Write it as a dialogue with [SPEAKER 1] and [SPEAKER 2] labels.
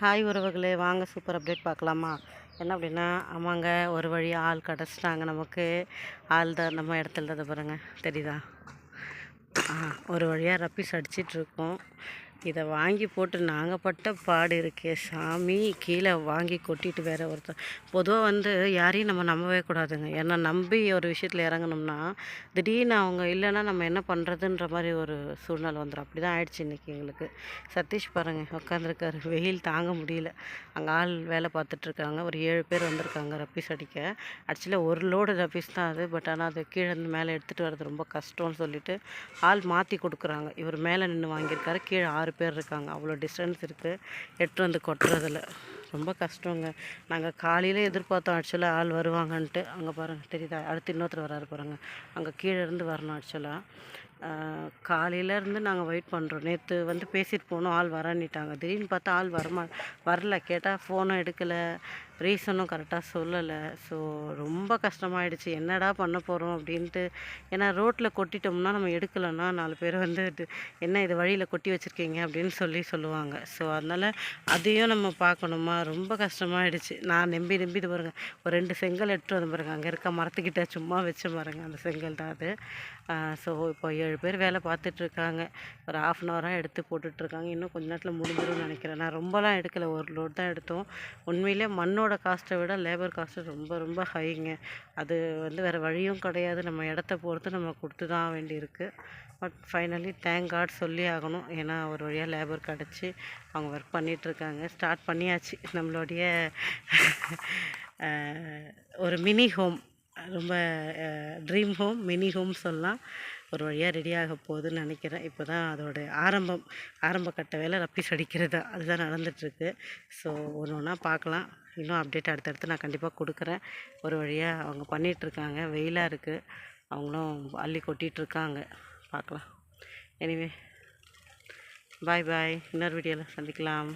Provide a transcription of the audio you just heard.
[SPEAKER 1] Hi உறவுகளே வாங்க super update பார்க்கலாமா என்ன அப்படின்னா ஆமாங்க ஒரு வழி ஆள் கிடச்சிட்டாங்க நமக்கு. ஆள் தான் நம்ம இடத்துல தான் பாருங்கள் தெரியுதா? ஆ ஒரு வழியாக ரப்பீஸ் அடிச்சிட்ருக்கோம் இதை வாங்கி போட்டு நாங்கள் பட்ட பாடு இருக்கே சாமி. கீழே வாங்கி கொட்டிட்டு வேற ஒருத்தர் பொதுவாக வந்து யாரையும் நம்ம நம்பவே கூடாதுங்க. ஏன்னா நம்பி ஒரு விஷயத்தில் இறங்கணும்னா திடீர்னு அவங்க இல்லைன்னா நம்ம என்ன பண்ணுறதுன்ற மாதிரி ஒரு சூழ்நிலை வந்துடும் அப்படி தான் ஆயிடுச்சு இன்றைக்கி எங்களுக்கு. சதீஷ் பாருங்கள் உட்காந்துருக்காரு வெயில் தாங்க முடியல. அங்கே ஆள் வேலை பார்த்துட்ருக்காங்க. ஒரு ஏழு பேர் வந்திருக்காங்க ரப்பீஸ் அடிக்க. ஆக்சுவலாக ஒரு லோடு ரப்பீஸ் தான் அது. பட் ஆனால் அது கீழே இருந்து மேலே எடுத்துகிட்டு வர்றது ரொம்ப கஷ்டம்னு சொல்லிட்டு ஆள் மாற்றி கொடுக்குறாங்க. இவர் மேலே நின்று வாங்கியிருக்காரு. கீழே ஆறு பேர் இருக்காங்க. அவ்வளோ டிஸ்டன்ஸ் இருக்குது எடுத்து வந்து கொட்டுறதில். ரொம்ப கஷ்டங்க. நாங்கள் காலையில் எதிர்பார்த்தோம். ஆக்சுவலாக ஆள் வருவாங்கன்ட்டு. அங்கே பாருங்கள் தெரியுதா? அடுத்து இன்னொருத்தர் வராரு பாருங்கள் அங்கே கீழே இருந்து வரணும் ஆக்சுவலாக காலையிலேருந்து நாங்கள் வெயிட் பண்ணுறோம் நேற்று வந்து பேசிட்டு போனோம். ஆள் வரன்னிட்டாங்க. திடீர்னு பார்த்தா ஆள் வரமா வரல. கேட்டால் ஃபோனும் எடுக்கலை. ரீசனும் கரெக்டாக சொல்லலை. ஸோ ரொம்ப கஷ்டமாயிடுச்சு. என்னடா பண்ண போகிறோம் அப்படின்ட்டு. ஏன்னா ரோட்டில் கொட்டிட்டோம்னா நம்ம எடுக்கலைன்னா நாலு பேர் வந்து என்ன இது வழியில் கொட்டி வச்சுருக்கீங்க அப்படின்னு சொல்லி சொல்லுவாங்க. ஸோ அதனால் அதையும் நம்ம பார்க்கணுமா? ரொம்ப கஷ்டமாயிடுச்சு. நான் நம்பி நம்பி இது பாருங்க ஒரு ரெண்டு செங்கல் எடுத்துகிட்டு வந்து பாருங்கள் அங்கே இருக்க மரத்துக்கிட்ட சும்மா வச்சு பாருங்கள் அந்த செங்கல் தான் அது. ஸோ இப்போ ஏழு பேர் வேலை பார்த்துட்ருக்காங்க. ஒரு ஆஃப் அன் ஹவராக எடுத்து போட்டுட்ருக்காங்க. இன்னும் கொஞ்ச நேரத்தில் முடிஞ்சிடும்னு நினைக்கிறேன். நான் ரொம்பலாம் எடுக்கலை. ஒரு லோட் தான் எடுத்தோம். உண்மையிலே மண்ணோட காஸ்ட்டை விட லேபர் காஸ்ட்டு ரொம்ப ரொம்ப ஹைங்க அது வந்து வேறு வழியும் கிடையாது. நம்ம இடத்த பொறுத்து நம்ம கொடுத்து தான் வேண்டியிருக்கு. பட் ஃபைனலி தேங்க் காட் சொல்லி ஆகணும். ஏன்னா ஒரு வழியாக லேபர் கிடச்சி அவங்க ஒர்க் பண்ணிகிட்ருக்காங்க ஸ்டார்ட் பண்ணியாச்சு. நம்மளுடைய ஒரு மினி ஹோம் ரொம்ப ட்ரீம் ஹோம் மினி ஹோம் சொல்லலாம். ஒரு வழியாக ரெடி போகுதுன்னு நினைக்கிறேன். இப்போ தான் அதோட ஆரம்பம் ஆரம்ப கட்ட வேலை ரப்பீஸ் அடிக்கிறது அதுதான் நடந்துகிட்ருக்கு ஸோ ஒன்று ஒன்றா பார்க்கலாம். இன்னும் அப்டேட் அடுத்தடுத்து நான் கண்டிப்பாக கொடுக்குறேன். ஒரு வழியாக அவங்க பண்ணிகிட்ருக்காங்க வெயிலாக இருக்குது அவங்களும் அள்ளி கொட்டிகிட்ருக்காங்க பார்க்கலாம். எனிவே பாய் பாய் இன்னொரு வீடியோவில் சந்திக்கலாம்.